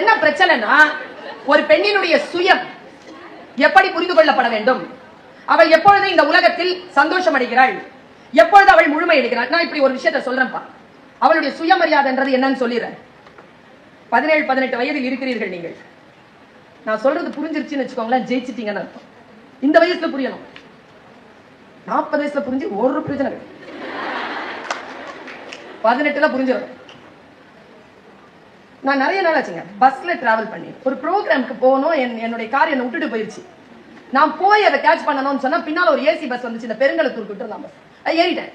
என்ன பிரச்சனைனா ஒரு பெண்ணினுடைய சுயம் எப்படி புரிந்து கொள்ளப்பட வேண்டும்? அவள் எப்பொழுது இந்த உலகத்தில் சந்தோஷம் அடைகிறாள்? எப்பொழுது அவள் முழுமை அடைகிறாள்? நான் இப்படி ஒரு விஷயத்த சொல்றேன்ப்பா அவளுடைய சுயமரியாதைன்றது என்னன்னு சொல்லிடுறேன். பதினேழு பதினெட்டு வயதில் இருக்கிறீர்கள் நீங்கள். நான் சொல்றது புரிஞ்சிருச்சுன்னு வச்சுக்கோங்களேன் ஜெயிச்சிட்டீங்கன்னு அர்த்தம். இந்த வயசுல புரியணும். நாற்பது வயசுல புரிஞ்சு ஒரு பிரச்சனை பதினெட்டுல புரிஞ்சிடும் நான் நிறைய நாள் ஆச்சுங்க. பஸ்ல டிராவல் பண்ணி. ஒரு ப்ரோக்ராம்க்கு போகணும் என் என்னுடைய கார் என்னை விட்டுட்டு போயிருச்சு. நான் போய் அதை கேட்ச் பண்ணணும்னு சொன்னா பின்னால ஒரு ஏசி பஸ் வந்துச்சு. இந்த பெருங்கலத்தூர் கிட்ட இருந்தா பஸ் அது ஏறிட்டேன்.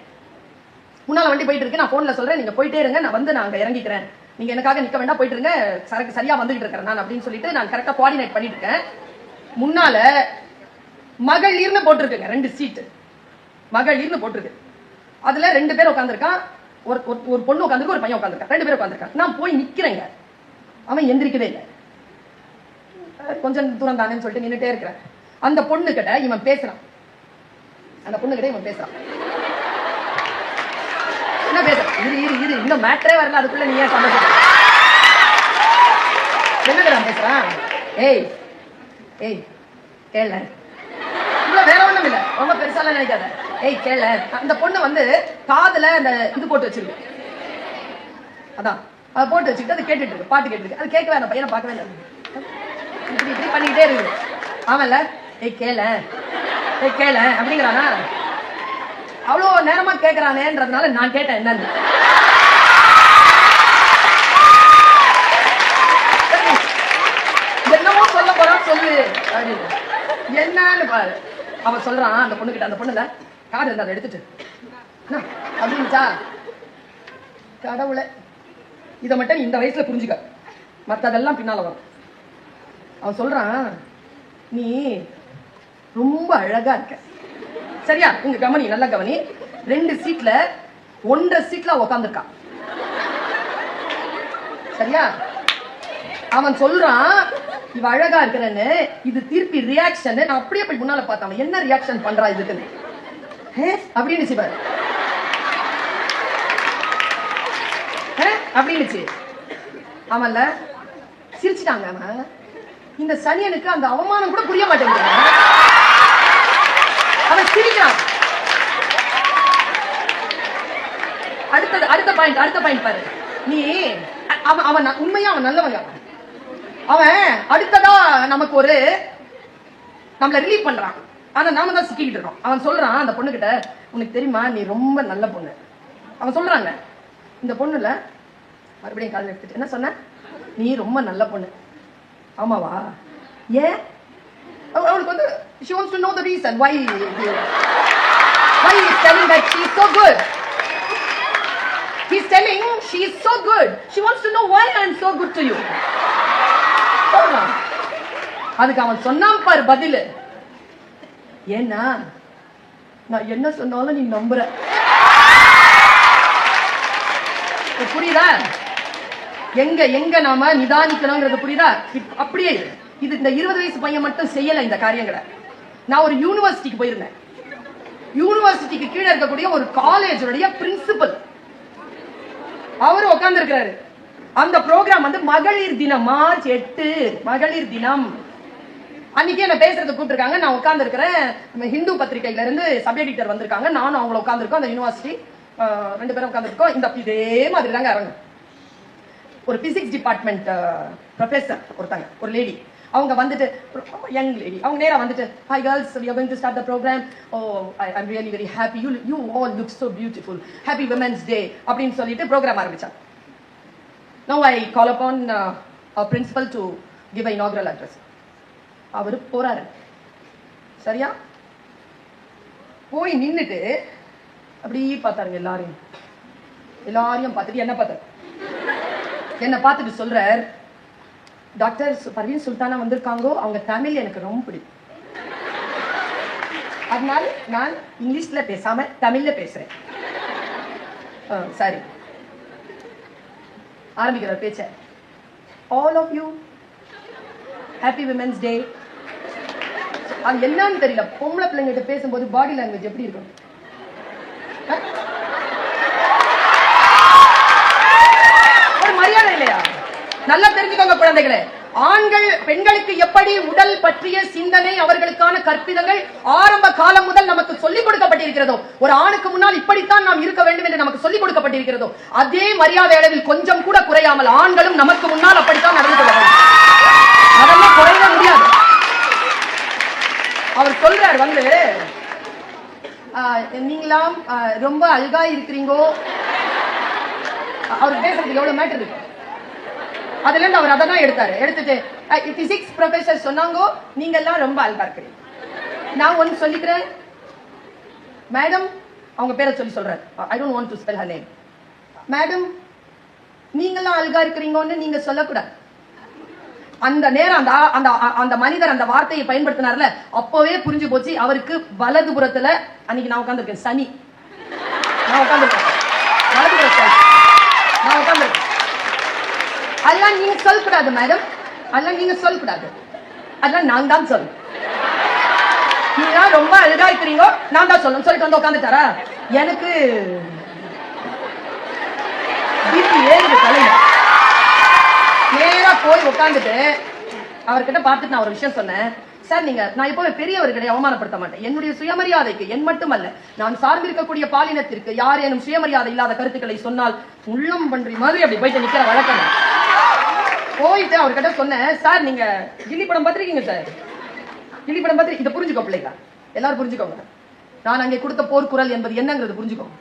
முன்னால வண்டி போயிட்டு இருக்கு. நான் போன்ல சொல்றேன். நீங்க போயிட்டே இருங்க. நான் வந்து நான் அங்கே இறங்கிக்கிறேன். நீங்க எனக்காக நிக்க வேண்டாம். போயிட்டு இருங்க. சரக்கு சரியா வந்துகிட்டு இருக்கிறேன் நான் அப்படின்னு சொல்லிட்டு நான் கரெக்டா கோஆர்டினேட் பண்ணிட்டு இருக்கேன். முன்னால மகளிர்னு போட்டிருக்குங்க. ரெண்டு சீட்டு மகளிர்னு போட்டிருக்கு. அதுல ரெண்டு பேர் உட்காந்துருக்கான் ஒரு ஒரு- ஒரு பொண்ணு உட்காந்துருக்கு ஒரு பையன் உட்காந்துருக்கான் ரெண்டு பேர் உட்காந்துருக்கான் நான் போய் நிக்கிறேங்க. அவன் எந்திரிக்கவே இல்லை. கொஞ்சம் தூரம் தானேன்னு சொல்லிட்டு நின்றுட்டே இருக்கிறேன். அந்த பொண்ணு கிட்ட இவன் பேசுறான். அந்த பொண்ணு கிட்ட இவன் பேசுறான். என்ன பேசுறான் இரு இரு இரு. இன்னும் மேட்டரே வரல. அதுக்குள்ள நீ ஏன் சந்தோஷம் என்னடா பேசுறான்? ஏய் ஏய் கேள. இவ்வளவு வேற ஒண்ணும் இல்ல. ரொம்ப பெருசாலாம் நினைக்காத. ஏய் கேள. அந்த பொண்ணு வந்து காதுல அந்த இது போட்டு வச்சிருக்கு. அதான். அதை போட்டு வச்சுக்கிட்டு அது கேட்டுட்டு இருக்கு பாட்டு கேட்டுருக்கு அது கேட்கவே அந்த பையனை பார்க்கவே இல்லை இப்படி இப்படி பண்ணிக்கிட்டே இருக்குது ஆமல்ல? ஏய் கேள. ஏய் கேள. அப்படிங்கிறானா? அவ்வளோ நேரமா கேட்கறானேன்றதுனால நான் கேட்டேன் என்னன்னு. என்னமோ சொல்ல போறான் சொல்லு. அப்படின்னு என்னன்னு பாரு. அவன் சொல்றான் அந்த பொண்ணுகிட்ட அந்த பொண்ணுல கார்டு இருந்தா அதை எடுத்துட்டு. என்ன, கடவுளை. இதை மட்டும் நீ இந்த வயசுல புரிஞ்சுக்க. மத்ததெல்லாம் பின்னால வரும். அவன் சொல்றான் நீ ரொம்ப அழகா இருக்க. சரியா? உங்க கவனி நல்ல கவனி. ரெண்டு சீட்ல ஒன்றரை சீட்ல உக்காந்துருக்கான். சரியா? அவன் சொல்றான் இவ அழகா இருக்கிறன்னு இது திருப்பி ரியாக்ஷன் நான் அப்படியே போய் முன்னால பார்த்தவன் என்ன ரியாக்ஷன் பண்றா இதுக்குன்னு? அப்படின்னு சிவர் அப்படின்னுச்சு. ஆமல்ல சிரிச்சிட்டாங்க அவன். இந்த சனியனுக்கு அந்த அவமானம் கூட புரிய மாட்டேங்குது. அவன் சிரிக்கிறான். அடுத்தது அடுத்த பாயிண்ட் அடுத்த பாயிண்ட் பாரு. நீ அவன் அவன் உண்மையா அவன் நல்லவங்க அவன். அவன் அடுத்ததா நமக்கு ஒரு நம்மள ரிலீவ் பண்றான். ஆனா நாம தான் சிக்கிக்கிட்டு இருக்கோம். அவன் சொல்றான் அந்த பொண்ணுகிட்ட உனக்கு தெரியுமா நீ ரொம்ப நல்ல பொண்ணு. அவன் சொல்றாங்க. இந்த பொண்ணுல மறுபடியும் கால் எடுத்துட்டு என்ன சொன்ன நீ ரொம்ப நல்ல பொண்ணு ஆமாவா ஏன் அவளுக்கு வந்து she wants to know the reason why why he is telling that she is so good he's telling she is so good she wants to know why I am so good to you சொல்றான். அதுக்கு அவன் சொன்னான் பாரு பதில் ஏன்னா நான் என்ன சொன்னாலும் நீ நம்புற புரியுதா? எங்க எங்க நாம நிதானிக்கணுங்கிறது புரியுதா? இப்- அப்படியே இது இந்த இருபது வயசு பையன் மட்டும் செய்யல இந்த காரியங்களை. நான் ஒரு யூனிவர்சிட்டிக்கு போயிருந்தேன். யூனிவர்சிட்டிக்கு கீழே இருக்கக்கூடிய ஒரு காலேஜுடைய பிரின்சிபல் அவர் உட்கார்ந்து இருக்கிறாரு அந்த ப்ரோக்ராம் வந்து மகளிர் தினம் மார்ச் எட்டு மகளிர் தினம். அன்னைக்கே என்ன பேசுறது கூப்பிட்டுருக்காங்க. நான் உட்கார்ந்து இருக்கிறேன் நம்ம ஹிந்து பத்திரிகையில இருந்து சப் எடிட்டர் வந்திருக்காங்க. நானும் அவங்கள உட்காந்துருக்கோம் அந்த யூனிவர்சிட்டி ரெண்டு பேரும் உட்காந்துருக்கோம் இந்த இதே மாதிரி தாங்க இறங்கு ஒரு பிசிக்ஸ் டிபார்ட்மெண்ட் ப்ரொஃபஸர் ஒருத்தாங்க ஒரு லேடி அவங்க வந்துட்டு யங் லேடி அவங்க நேராக வந்துட்டு hi girls we going to start the program oh I I'm really very happy you you all look so beautiful happy women's day அப்படின்னு சொல்லிட்டு ப்ரோக்ராம் ஆரம்பிச்சாங்க. No I call upon principal to give I inaugural address அவர் போறாரு. சரியா? போய் நின்றுட்டு அப்படி பார்த்தாருங்க எல்லாரையும். எல்லாரையும் பார்த்துட்டு என்ன பார்த்தார்? என்ன பார்த்துட்டு சொல்றார் டாக்டர் பர்வீன் சுல்தானா வந்திருக்காங்கோ அவங்க தமிழ் எனக்கு ரொம்ப பிடிக்கும். அதனால நான் இங்கிலீஷ்ல பேசாம தமிழ்ல பேசுறேன். ஆ, சரி. ஆரம்பிக்கிறார் பேச்ச. All of you happy women's day அது என்னன்னு தெரியல. பொம்பளை பிள்ளைங்கிட்ட பேசும்போது பாடி லாங்குவேஜ் எப்படி இருக்கும்? ஒரு மரியாதை இல்லையா? நல்லா தெரிஞ்சுக்கோங்க குழந்தைகளே. ஆண்கள் பெண்களுக்கு எப்படி உடல் பற்றிய சிந்தனை அவர்களுக்கான கற்பிதங்கள் ஆரம்ப காலம் முதல் நமக்கு சொல்லிக் கொடுக்கப்பட்டிருக்கிறதோ ஒரு ஆணுக்கு முன்னால் இப்படித்தான் நாம் இருக்க வேண்டும் என்று நமக்கு சொல்லிக் கொடுக்கப்பட்டிருக்கிறதோ அதே மரியாதை அளவில் கொஞ்சம் கூட குறையாமல் ஆண்களும் நமக்கு முன்னால் அப்படித்தான் நடந்து கொள்ள வேண்டும் அதெல்லாம் குறைய முடியாது அவர் சொல்றார் வந்து ஆஹ், நீங்களாம் ஆஹ், ரொம்ப அழகா இருக்கிறீங்கோ? அவர் பேசுறதுக்கு எவ்வளவு மேட்டர் இருக்கு? அதுல இருந்து அவர் அதான் எடுத்தாரு. எடுத்துட்டு பிசிக்ஸ் ப்ரொஃபசர் சொன்னாங்கோ நீங்க எல்லாம் ரொம்ப அழகா இருக்கிறீங்க. நான் ஒன்னு சொல்லிக்கிறேன். மேடம் அவங்க பேரை சொல்லி சொல்றாரு. I don't want to spell her name madam நீங்களாம் அழகா இருக்கிறீங்கன்னு நீங்க சொல்லக்கூடாது. அந்த நேரம் அந்த அந்த அந்த மனிதர் அந்த வார்த்தையை பயன்படுத்தினார்ல அப்பவே புரிஞ்சு போச்சு அவருக்கு வலதுபுறத்துல அன்னைக்கு நான் உட்காந்துருக்கேன் சனி. நான் உட்கார்ந்திருக்கேன். வலதுபுற சனி நான் அதெல்லாம் நீங்க சொல்லக்கூடாது மேடம் அதெல்லாம் நீங்க சொல்லக்கூடாது. அதெல்லாம் நான் தான் சொல்லணும். நீங்க ரொம்ப அழகா இருக்கிறீங்க நான் தான் சொல்லணும். சொல்லிட்டு வந்து உட்காந்துட்டாரா எனக்கு பிபி ஏறுது தலையில நேரா போய் உட்காந்துட்டு அவர்கிட்ட பார்த்துட்டு நான் ஒரு விஷயம் சொன்னேன். சார் நீங்க நான் எப்பவுமே பெரியவர்களை அவமானப்படுத்த மாட்டேன். என்னுடைய சுயமரியாதைக்கு என் மட்டுமல்ல நான் சார்ந்திருக்கக்கூடிய பாலினத்திற்கு யாரேனும் சுயமரியாதை இல்லாத கருத்துக்களை சொன்னால் உள்ளம் பன்றி மாதிரி அப்படி போயிட்டு நிக்கிற வழக்கம். போயிட்டு அவர்கிட்ட சொன்னேன் சார் நீங்க கில்லி படம் பார்த்துருக்கீங்க சார்? கில்லி படம் பார்த்து இதை புரிஞ்சுக்கோ பிள்ளைங்க எல்லாரும் புரிஞ்சுக்கோங்க. நான் அங்கே கொடுத்த போர்க்குரல் என்பது என்னங்கிறது புரிஞ்சுக்கோங்க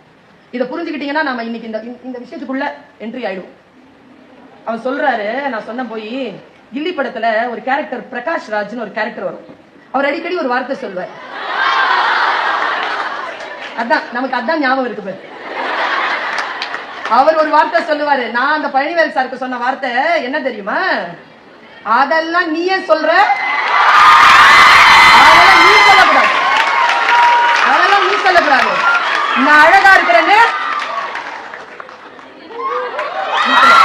இதை புரிஞ்சுக்கிட்டீங்கன்னா நாம இன்னைக்கு இந்த இந்த விஷயத்துக்குள்ள என்ட்ரி ஆயிடுவோம். அவர் சொல்றாரு நான் சொன்ன போய் கில்லி படத்துல ஒரு கேரக்டர் பிரகாஷ் ராஜ்னு ஒரு கேரக்டர் வரும். அவர் அடிக்கடி ஒரு வார்த்தை சொல்வார் அதான் நமக்கு அதான் ஞாபகம் இருக்கு பாரு. அவர் ஒரு வார்த்தை சொல்லுவாரு. நான் அந்த பழனிவேல் சாருக்கு சொன்ன வார்த்தை என்ன தெரியுமா? அதெல்லாம் நீயே சொல்ற? அதெல்லாம் நீ சொல்லக்கூடாது. அதெல்லாம் நீ சொல்லக்கூடாது. நான் அழகா இருக்கிறேன்னு நீ சொல்லு.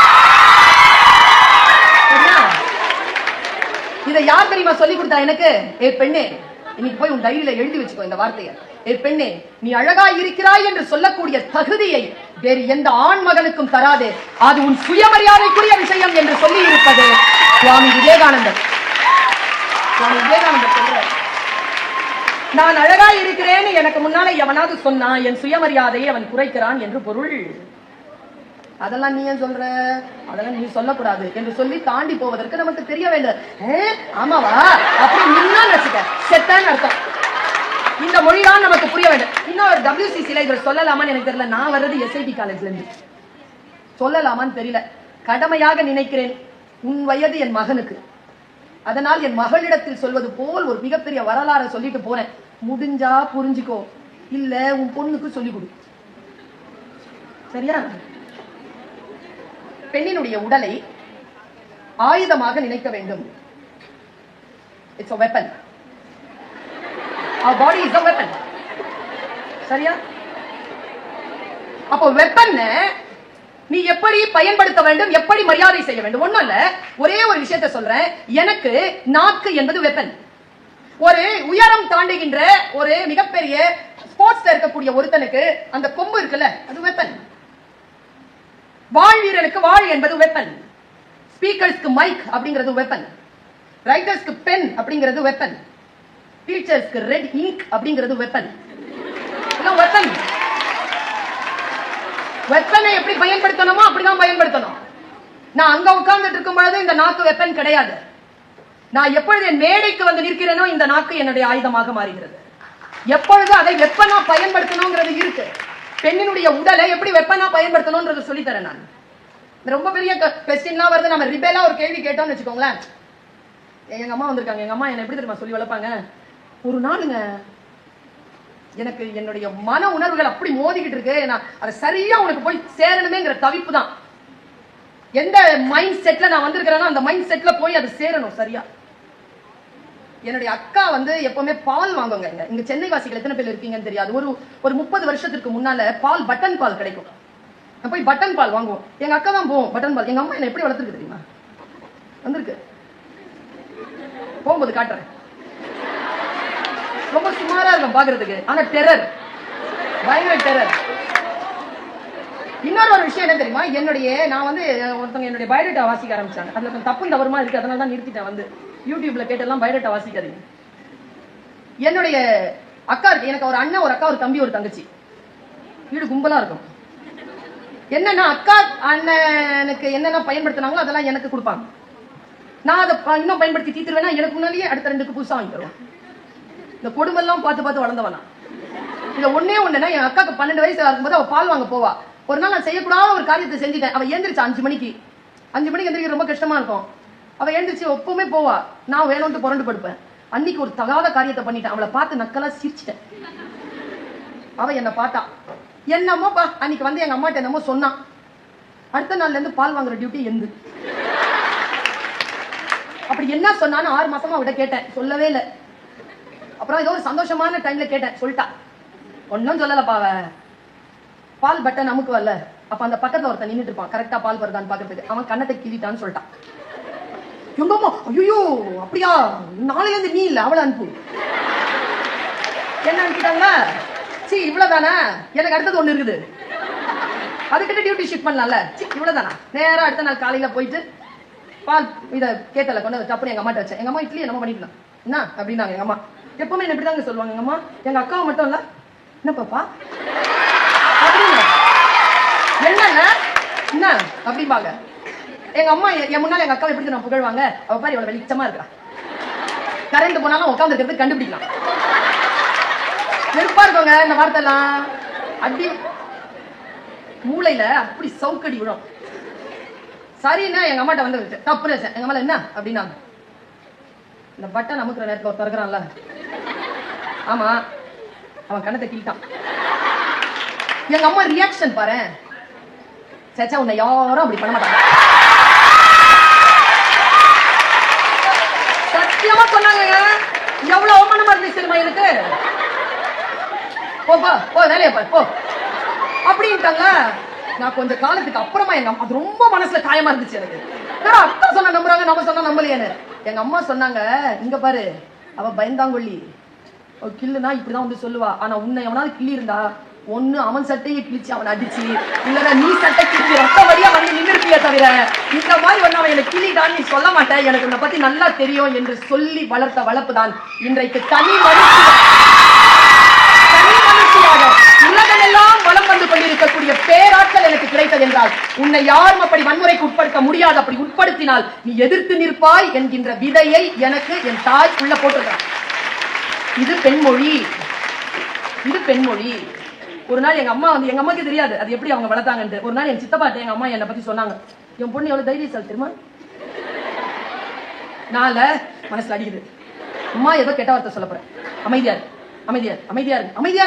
சரியா? இதை யார் தெரியுமா சொல்லி கொடுத்தா எனக்கு? ஏ பெண்ணே இன்னைக்கு போய் உன் டைரியில எழுதி வச்சுக்கோ இந்த வார்த்தையை. ஏ பெண்ணே நீ அழகா இருக்கிறாய் என்று சொல்லக்கூடிய தகுதியை வேறு எந்த ஆண் மகனுக்கும் தராது. அது உன் சுயமரியாதைக்குரிய விஷயம் என்று சொல்லி இருப்பது சுவாமி விவேகானந்தர். சுவாமி விவேகானந்தர் சொல்றார் நான் அழகா இருக்கிறேன்னு எனக்கு முன்னால எவனாவது சொன்னா என் சுயமரியாதையை அவன் குறைக்கிறான் என்று பொருள். அதெல்லாம் நீ ஏன் சொல்ற? அதெல்லாம் நீ சொல்லக்கூடாது என்று சொல்லி தாண்டி போவதற்கு நமக்கு தெரிய வேண்டும். ஏ, ஆமாவா? அப்படி நின்னா வச்சுக்க. செத்தான்னு அர்த்தம். இந்த மொழிதான் நமக்கு புரிய வேண்டும். இன்னொரு டபிள்யூசிசில இவர் சொல்லலாமான்னு எனக்கு தெரியல. நான் வர்றது எஸ்ஐடி காலேஜ்ல இருந்து. சொல்லலாமான்னு தெரியல. கடமையாக நினைக்கிறேன். உன் வயது என் மகனுக்கு. அதனால் என் மகளிடத்தில் சொல்வது போல் ஒரு மிகப்பெரிய வரலாறை சொல்லிட்டு போறேன் முடிஞ்சா புரிஞ்சுக்கோ. இல்ல உன் பொண்ணுக்கு சொல்லிக் கொடு. சரியா? பெண்ணினுடைய உடலை ஆயுதமாக நினைக்க வேண்டும். It's a weapon our body is a weapon சரியா? அப்போ வெப்பன் நீ எப்படி பயன்படுத்த வேண்டும் எப்படி மரியாதை செய்ய வேண்டும்? ஒண்ணும் இல்ல. ஒரே ஒரு விஷயத்தை சொல்றேன். எனக்கு நாக்கு என்பது வெப்பன் ஒரு உயரம் தாண்டுகின்ற ஒரு மிகப்பெரிய ஸ்போர்ட்ஸ்ல இருக்கக்கூடிய ஒருத்தனுக்கு அந்த கொம்பு இருக்குல்ல அது வெப்பன் வாழ் வீரனுக்கு வாழ் என்பது வெப்பன் ஸ்பீக்கர்ஸ்க்கு மைக் அப்படிங்கிறது வெப்பன் ரைட்டர்ஸ்க்கு பென் அப்படிங்கிறது வெப்பன் டீச்சர்ஸ்க்கு ரெட் இங்க் அப்படிங்கிறது வெப்பன் வெப்பன் வெப்பனை எப்படி பயன்படுத்தணுமோ அப்படிதான் பயன்படுத்தணும். நான் அங்க உட்கார்ந்துட்டு இருக்கும் பொழுது இந்த நாக்கு வெப்பன் கிடையாது. நான் எப்பொழுது என் மேடைக்கு வந்து நிற்கிறேனோ இந்த நாக்கு என்னுடைய ஆயுதமாக மாறுகிறது. எப்பொழுது அதை வெப்பனா பயன்படுத்தணுங்கிறது இருக்கு. பெண்ணினுடைய உடலை எப்படி வெப்பனா பயன்படுத்தணும்ன்றது சொல்லி தரேன் நான். இந்த ரொம்ப பெரிய கொஸ்டின்லாம் வருது. நம்ம ரிபேலா ஒரு கேள்வி கேட்டோம்னு வச்சுக்கோங்களேன். எங்க அம்மா வந்திருக்காங்க. எங்க அம்மா என்ன எப்படி தெரியுமா சொல்லி வளர்ப்பாங்க? ஒரு நாளுங்க எனக்கு என்னுடைய மன உணர்வுகள் அப்படி மோதிக்கிட்டு இருக்கு. நான் அதை சரியா உனக்கு போய் சேரணுமேங்கிற தவிப்பு தான் எந்த மைண்ட் செட்ல நான் வந்திருக்கிறேன்னா அந்த மைண்ட் செட்ல போய் அது சேரணும் சரியா? என்னுடைய அக்கா வந்து எப்பவுமே பால் வாங்குவாங்க. இங்க இங்க சென்னை வாசிகள் எத்தனை பேர் இருக்கீங்கன்னு தெரியாது. ஒரு ஒரு முப்பது வருஷத்துக்கு முன்னால பால் பட்டன் பால் கிடைக்கும். நான் போய் பட்டன் பால் வாங்குவோம். எங்க அக்கா தான் போவோம் பட்டன் பால். எங்க அம்மா என்ன எப்படி வளர்த்துருக்கு தெரியுமா? வந்திருக்கு. போகும்போது காட்டுறேன். ரொம்ப சுமாரா இருக்கும் பாக்குறதுக்கு. ஆனா டெரர் பயங்கர டெரர் இன்னொரு ஒரு விஷயம் என்ன தெரியுமா? என்னுடைய நான் வந்து ஒருத்தவங்க என்னுடைய பயோடேட்டா வாசிக்க ஆரம்பிச்சாங்க. அதுல கொஞ்சம் தப்பு தவறுமா இருக்கு அதனால தான் நிறுத்திட்டேன் வந்து. யூடியூப்ல கேட்டெல்லாம் பயோடேட்டா வாசிக்காதீங்க. என்னுடைய அக்கா இருக்கு எனக்கு ஒரு அண்ணன் ஒரு அக்கா ஒரு தம்பி ஒரு தங்கச்சி. வீடு கும்பலா இருக்கும். என்னன்னா அக்கா அண்ணனுக்கு என்னென்ன பயன்படுத்தினாங்களோ அதெல்லாம் எனக்கு கொடுப்பாங்க. நான் அதை ப- இன்னும் பயன்படுத்தி தீத்துருவேனா? எனக்கு முன்னாடியே அடுத்த ரெண்டுக்கு புதுசாக வாங்கி தருவேன். இந்த கொடுமெல்லாம் பார்த்து பார்த்து வளர்ந்தவனா. இந்த ஒன்னே ஒன்றுனா என் அக்காவுக்கு பன்னெண்டு வயசு இருக்கும்போது அவள் பால் வாங்க போவா. ஒரு நாள் நான் செய்யக்கூடாத ஒரு காரியத்தை செஞ்சுட்டேன். அவ ஏந்திரிச்சா அஞ்சு மணிக்கு. அஞ்சு மணிக்கு எந்திரிக்க ரொம்ப கஷ்டமா இருக்கும். அவ ஏந்திரிச்சு எப்பவுமே போவா. நான் வேணும்ட்டு புரண்டு படுப்பேன். அன்னைக்கு ஒரு தகாத காரியத்தை பண்ணிட்டேன். அவளை பார்த்து நக்கலா சிரிச்சிட்டேன். அவ என்ன பார்த்தா என்னமோப்பா? அன்னைக்கு வந்து எங்க அம்மாட்ட என்னமோ சொன்னான் அடுத்த நாள்ல இருந்து பால் வாங்குற டியூட்டி எந்து. அப்படி என்ன சொன்னான்னு ஆறு மாசமா அவட கேட்டேன். சொல்லவே இல்லை. அப்புறம் ஏதோ ஒரு சந்தோஷமான டைம்ல கேட்டேன். சொல்லிட்டா. ஒன்னும் சொல்லலப்பா அவ. பால் பட்டன் நமக்கு வரல. அப்ப அந்த பக்கத்துல ஒருத்தன் நின்றுட்டு இருப்பான். கரெக்டா பால் வருதான்னு பாக்குறதுக்கு அவன் கண்ணத்தை கிழிட்டான்னு சொல்லிட்டான். எங்கம்மா? ஐயோ அப்படியா? நாளைல இருந்து நீ இல்ல அவளை அனுப்பு. என்ன அனுப்பிட்டாங்க? சி இவ்வளவுதானா? எனக்கு அடுத்தது ஒண்ணு இருக்குது. அதுக்கிட்ட டியூட்டி ஷிஃப்ட் பண்ணலாம்ல. சி இவ்வளவுதானா? நேரா அடுத்த நாள் காலையில போயிட்டு பால் இதை கேட்டல கொண்டு வந்து டப்புனு எங்க அம்மாட்ட வச்சேன். எங்க அம்மா இட்லி என்னமோ பண்ணிக்கலாம் என்ன? அப்படின்னாங்க எங்க அம்மா. எப்பவுமே என்ன இப்படிதாங்க சொல்லுவாங்க எங்க அம்மா. எங்க அக்காவை மட்டும் இல்ல. என்ன பாப்பா என்னங்க? என்ன? அப்படிம்பாங்க எங்க அம்மா என் முன்னால எங்க அக்காவை எப்படி நான் புகழ்வாங்க? அவ பாரு இவ்வளவு வெளிச்சமா இருக்கா. கரண்ட் போனாலும் உட்காந்து இருக்கிறது கண்டுபிடிக்கலாம். நெருப்பா இருக்கோங்க இந்த வார்த்தை எல்லாம் அப்படி மூளையில அப்படி சவுக்கடி விழும். சரின்னா எங்க அம்மாட்ட வந்து தப்பு தப்புன்னு வச்சேன். எங்க அம்மா என்ன? அப்படின்னாங்க இந்த பட்டன் அமுக்குற நேரத்துல ஒரு திறக்கிறான்ல ஆமா அவன் கண்ணத்தை கிள்ட்டான் எங்க அம்மா ரியாக்ஷன் பாரு சேச்சா உன்னை யாரும் அப்படி பண்ண மாட்டாங்க. சத்தியமா சொன்னாங்க எவ்வளவு அவமானமா இருந்துச்சு தெரியுமா எனக்கு? போ போ போ வேலையை பாரு போ. அப்படின்ட்டாங்க. நான் கொஞ்ச காலத்துக்கு அப்புறமா எங்க அம்மா அது ரொம்ப மனசுல காயமா இருந்துச்சு எனக்கு. என்னடா அக்கா சொன்ன நம்புறாங்க நம்ம சொன்னா நம்பலையேன்னு. எங்க அம்மா சொன்னாங்க இங்க பாரு அவ பயந்தாங்கொல்லி. அவ கில்லுனா இப்படிதான் வந்து சொல்லுவா. ஆனா உன்னை எவனாவது கிள்ளி இருந்தா ஒண்ணு அவன் சட்டையை கிழிச்சு அவன் அடிச்சு இல்லனா நீ சட்டை கிழிச்சு ரத்த வழியா வந்து நின்றுப்பியே தவிர இந்த மாதிரி ஒண்ணு அவன் எனக்கு கிளிதான் நீ சொல்ல மாட்டேன். எனக்கு உன்னை பத்தி நல்லா தெரியும் என்று சொல்லி வளர்த்த வளர்ப்பு தான் இன்றைக்கு தனி மனுஷன் மனுஷியாக உலகமெல்லாம் வளம் வந்து கொண்டிருக்கக்கூடிய பேராற்றல் எனக்கு கிடைத்தது என்றால் உன்னை யாரும் அப்படி வன்முறைக்கு உட்படுத்த முடியாது. அப்படி உட்படுத்தினால் நீ எதிர்த்து நிற்பாய் என்கின்ற விதையை எனக்கு என் தாய் உள்ள போட்டிருக்கான் இது பெண்மொழி. இது பெண்மொழி. ஒரு நாள் எங்க அம்மா வந்து எங்க அம்மாக்கு தெரியாது அது எப்படி அவங்க வளர்த்தாங்கன்ட்டு. ஒரு நாள் என் சித்தப்பாட்ட எங்க அம்மா என்னை பத்தி சொன்னாங்க. என் பொண்ணு எவ்வளவு தைரியசாலி தெரியுமா? நால மனசுல அடிக்குது. அம்மா ஏதோ கெட்ட வார்த்தை சொல்ல போறேன். அமைதியா அமைதியா அமைதியா இருங்க. அமைதியா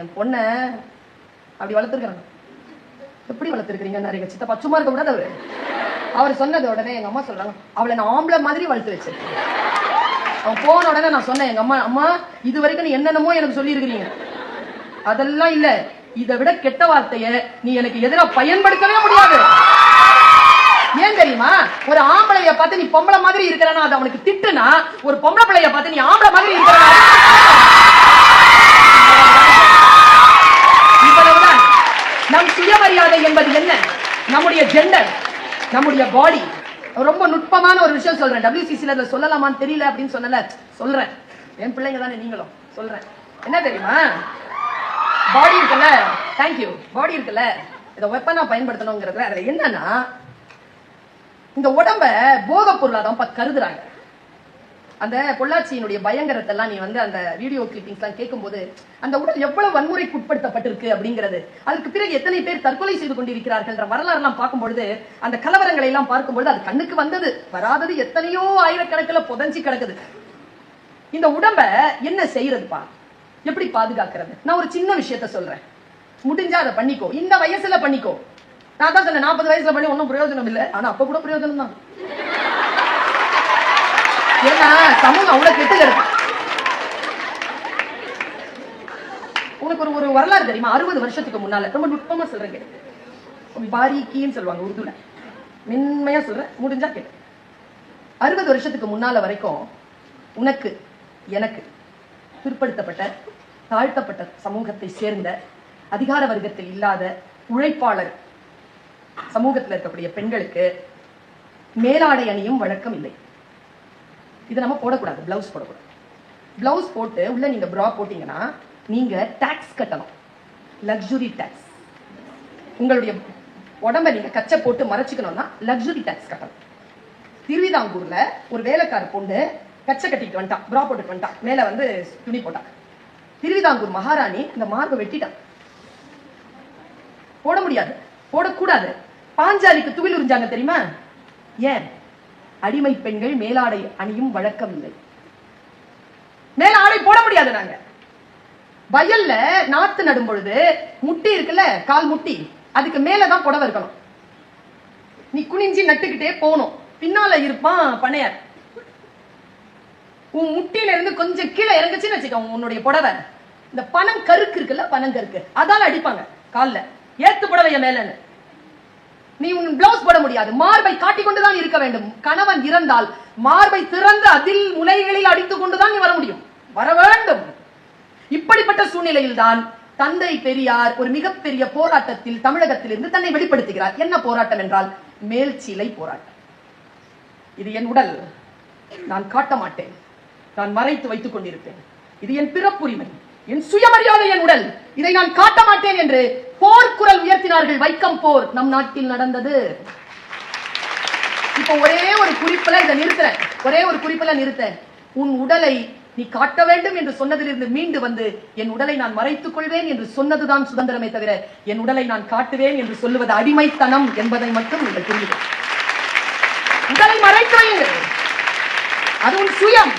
என் பொண்ணை அப்படி வளர்த்துருக்காங்க எப்படி வளர்த்துருக்கீங்க எங்க சித்தப்பா சும்மா இருக்க கூடாது அவரு. அவர் சொன்னது உடனே எங்க அம்மா சொல்றாங்க அவளை நான் ஆம்பளை மாதிரி வளர்த்து வச்சிருக்கேன். அவன் போன உடனே நான் சொன்னேன் எங்க அம்மா அம்மா இது வரைக்கும் என்னென்னமோ எனக்கு சொல்லியிருக்கிறீங்க. அதெல்லாம் இல்ல. இதை விட கெட்ட வார்த்தைய நீ எனக்கு எதிராக பயன்படுத்தவே முடியாது. ஏன் தெரியுமா? ஒரு ஆம்பளைய பார்த்து நீ பொம்பளை மாதிரி இருக்கிறனா அது அவனுக்கு திட்டுனா ஒரு பொம்பளை பிள்ளைய பார்த்து நீ ஆம்பளை மாதிரி இருக்கிறனா? இவ்வளவுதான். நம் சுயமரியாதை என்பது என்ன? நம்முடைய ஜெண்டர் நம்முடைய பாடி ரொம்ப நுட்பமான ஒரு விஷயம் சொல்றேன். WCC-ல இதை சொல்லலாமான்னு தெரியல அப்படின்னு சொன்னல. சொல்றேன். என் பிள்ளைங்க தானே நீங்களும். சொல்றேன். என்ன தெரியுமா? பாடி இருக்குல்ல? தேங்க்யூ பாடி இருக்குல்ல? இதை வெப்பனா பயன்படுத்தணுங்கிறதுல அதுல என்னன்னா இந்த உடம்ப போக பொருளாக தான் கருதுறாங்க. அந்த பொள்ளாச்சியினுடைய பயங்கரத்தை எல்லாம் நீ வந்து அந்த வீடியோ கிளிப்பிங்ஸ் எல்லாம் கேட்கும்போது அந்த உடல் எவ்வளவு வன்முறைக்கு உட்படுத்தப்பட்டிருக்கு அப்படிங்கிறது. அதுக்கு பிறகு எத்தனை பேர் தற்கொலை செய்து கொண்டிருக்கிறார்கள் வரலாறு எல்லாம் பார்க்கும்பொழுது அந்த கலவரங்களை எல்லாம் பார்க்கும்பொழுது அது கண்ணுக்கு வந்தது. வராதது எத்தனையோ ஆயிரக்கணக்கில் புதஞ்சி கிடக்குது. இந்த உடம்ப என்ன செய்யறதுப்பா? எப்படி பாதுகாக்கிறது? நான் ஒரு சின்ன விஷயத்த சொல்றேன். முடிஞ்சா அதை பண்ணிக்கோ. இந்த வயசுல பண்ணிக்கோ. நான் தான் சொன்னேன் நாற்பது வயசுல பண்ணி ஒன்றும் பிரயோஜனம் இல்லை. ஆனா அப்ப கூட பிரயோஜனம் தான். ஏன்னா சமூகம் அவ்வளவு கெட்டு கிடக்கு உனக்கு ஒரு ஒரு வரலாறு தெரியுமா? அறுபது வருஷத்துக்கு முன்னால ரொம்ப நுட்பமா சொல்றேன் கேட்டு பாரிக்கின்னு சொல்லுவாங்க உருதுல. மென்மையா சொல்றேன் முடிஞ்சா கேட்டு அறுபது வருஷத்துக்கு முன்னால வரைக்கும் உனக்கு எனக்கு பிற்படுத்தப்பட்ட தாழ்த்தப்பட்ட சமூகத்தை சேர்ந்த அதிகார வர்க்கத்தில் இல்லாத உழைப்பாளர் சமூகத்தில் இருக்கக்கூடிய பெண்களுக்கு மேலாடை அணியும் வழக்கம் இல்லை. இதை நம்ம போடக்கூடாது பிளவுஸ் போடக்கூடாது. பிளவுஸ் போட்டு உள்ள நீங்க ப்ரா போட்டீங்கன்னா நீங்க டாக்ஸ் கட்டணும். லக்ஸுரி டாக்ஸ் உங்களுடைய உடம்ப நீங்க கச்சை போட்டு மறைச்சிக்கணும்னா லக்ஸுரி டாக்ஸ் கட்டணும். திருவிதாங்கூர்ல ஒரு வேலைக்கார பொண்ணு கச்சை கட்டிட்டு வந்துட்டான் ப்ரா போட்டுட்டு வந்துட்டான். மேல வந்து துணி போட்டான். திருவிதாங்கூர் மகாராணி இந்த மார்பை வெட்டிட்டான். போட முடியாது போடக்கூடாது. பாஞ்சாலிக்கு துவில் உறிஞ்சாங்க தெரியுமா? ஏன்? அடிமை பெண்கள் மேலாடை அணியும் வழக்கம் இல்லை மேலாடை போட முடியாது நாங்க. வயல்ல நாத்து நடும் பொழுது முட்டி இருக்குல்ல கால் முட்டி அதுக்கு மேலதான் புடவை இருக்கணும். நீ குனிஞ்சி நட்டுக்கிட்டே போகணும். பின்னால இருப்பான் பனையார். உன் முட்டியில இருந்து கொஞ்சம் கீழே இறங்குச்சுன்னு வச்சுக்கோ உன்னுடைய புடவை. இந்த பணம் கருக்கு இருக்குல்ல பனங்கருக்கு அதால அடிப்பாங்க கால்ல. ஏத்து புடவைய மேலன்னு. நீ உன் பிளவுஸ் போட முடியாது. மார்பை காட்டிக் கொண்டுதான் இருக்க வேண்டும். கணவன் இறந்தால் மார்பை திறந்து அதில் முனைகளில் அடித்துக் கொண்டுதான் நீ வர முடியும். வர வேண்டும். இப்படிப்பட்ட சூழ்நிலையில் தான் தந்தை பெரியார் ஒரு மிகப்பெரிய போராட்டத்தில் தமிழகத்திலிருந்து தன்னை வெளிப்படுத்துகிறார். என்ன போராட்டம் என்றால் மேல்சிலை போராட்டம். இது என் உடல். நான் காட்ட மாட்டேன். நான் மறைத்து வைத்துக் கொண்டிருப்பேன். இது என் பிறப்புரிமை என் சுயமரியாதை என் உடல். இதை நான் காட்ட மாட்டேன் என்று போர்க்குரல் உயர்த்தினார்கள் வைக்கம் போர் நம் நாட்டில் நடந்தது. இப்போ ஒரே ஒரு குறிப்புல இதை நிறுத்துறேன். ஒரே ஒரு குறிப்புல நிறுத்த உன் உடலை நீ காட்ட வேண்டும் என்று சொன்னதிலிருந்து மீண்டு வந்து என் உடலை நான் மறைத்துக் கொள்வேன் என்று சொன்னதுதான் சுதந்திரமே தவிர என் உடலை நான் காட்டுவேன் என்று சொல்லுவது அடிமைத்தனம் என்பதை மட்டும் நீங்கள் புரியுது உடலை மறைத்து வையுங்கள். அது உன் சுயம்.